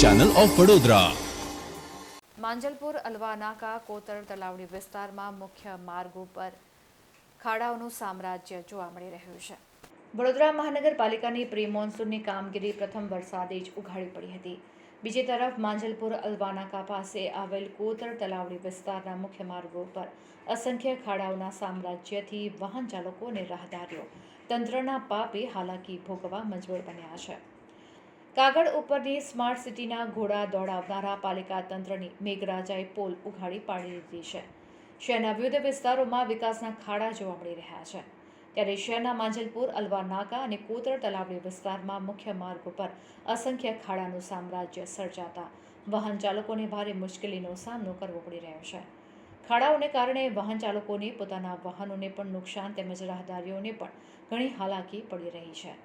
Channel of Vadodara Manjalpur, Alwanaka, કોતર તલાવડી વિસ્તારમાં મુખ્ય માર્ગ ઉપર ખાડાઓનું સામ્રાજ્ય જોવા મળી રહ્યું છે. વડોદરા મહાનગરપાલિકાની પ્રી મોન્સૂનની કામગીરી પ્રથમ વરસાદે જ ઉઘાડી પડી હતી. બીજી તરફ માંજલપુર, અલવાનાકા પાસે આવેલ કોતર તલાવડી વિસ્તારના મુખ્ય માર્ગો પર અસંખ્ય ખાડાઓના સામ્રાજ્યથી વાહન ચાલકો અને રાહદારીઓ તંત્રના પાપે હાલાકી ભોગવવા મજબૂર બન્યા છે. કાગળ ઉપરની સ્માર્ટ સિટીના ઘોડા દોડાવનારા પાલિકા તંત્રની મેઘરાજાએ પોલ ઉઘાડી પાડી દીધી છે. શહેરના વિવિધ વિસ્તારોમાં વિકાસના ખાડા જોવા મળી રહ્યા છે. ત્યારે શહેરના માંજલપુર, અલવા, નાકા અને કોતર તલાવડી વિસ્તારમાં મુખ્ય માર્ગ ઉપર અસંખ્ય ખાડાનું સામ્રાજ્ય સર્જાતા વાહન ચાલકોને ભારે મુશ્કેલીનો સામનો કરવો પડી રહ્યો છે. ખાડાઓને કારણે વાહન ચાલકોને પોતાના વાહનોને પણ નુકસાન તેમજ રાહદારીઓને પણ ઘણી હાલાકી પડી રહી છે.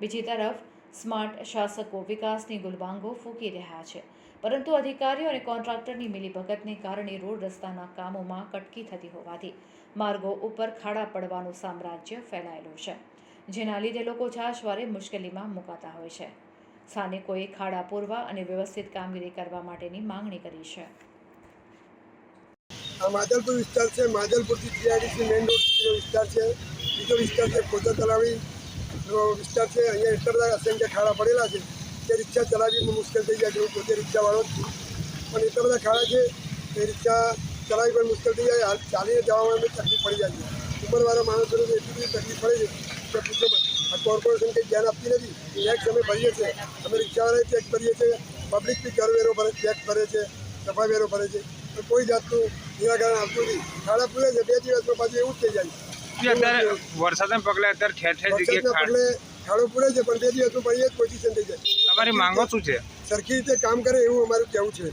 બીજી તરફ સ્માર્ટ શાસકો વિકાસની ગુલબાંગો ફૂંકી રહ્યા છે. પરંતુ અધિકારીઓ અને કોન્ટ્રાક્ટરની મિલીભગતને કારણે રોડ રસ્તાના કામોમાં કટકી થતી હોવાથી માર્ગો ઉપર ખાડા પડવાનું સામ્રાજ્ય ફેલાયેલું છે, જેના લીધે લોકો છાશવારે મુશ્કેલીમાં મુકાતા હોય છે. સ્થાનિકોએ ખાડા પૂરવા અને વ્યવસ્થિત કામગીરી કરવા માટેની માંગણી કરી છે. આ માધલપુર વિસ્તાર છે. માધલપુરથી જીઆઈડીસી મેઇન રોડ વિસ્તાર છે. બીજો વિસ્તાર છે. કોચર તલાવી વિસ્તાર છે, અહીંયા એટલા બધા અસંખ્ય ખાડા પડેલા છે, કે રિક્ષા ચલાવવી મુશ્કેલ થઈ જાય છે હું પોતે રિક્ષાવાળો છું. પણ એટલા બધા ખાડા છે કે રિક્ષા ચલાવી પણ મુશ્કેલ થઈ જાય ચાલીને જવામાં તકલીફ પડી જાય છે. ઉંમરવાળા માણસોને એટલી બધી તકલીફ પડે છે કે પૂછો આ કોર્પોરેશન કંઈ ધ્યાન આપતી નથી. ટેક્સ અમે ભરીએ છીએ. અમે રિક્ષાવાળાએ ચેક કરીએ છીએ. પબ્લિક બી કરવેરો ભરે ચેક ભરે છે, સફાઈ વેરો ભરે છે. પણ કોઈ જાતનું નિરાકરણ આવતું નથી. ખાડા પૂરે છે, બે દિવસમાં પાછું એવું જ થઈ જાય કે અત્યારે વરસાદને પગલે અત્યારે ઠેર ઠેર જગ્યાએ ખાડ. પૂરે છે પણ તે દિવસમાં પાછી એ પોઝિશન થઈ જાય. તમારી માંગો શું છે? સરખી રીતે કામ કરે એવું અમારું કહેવું છે.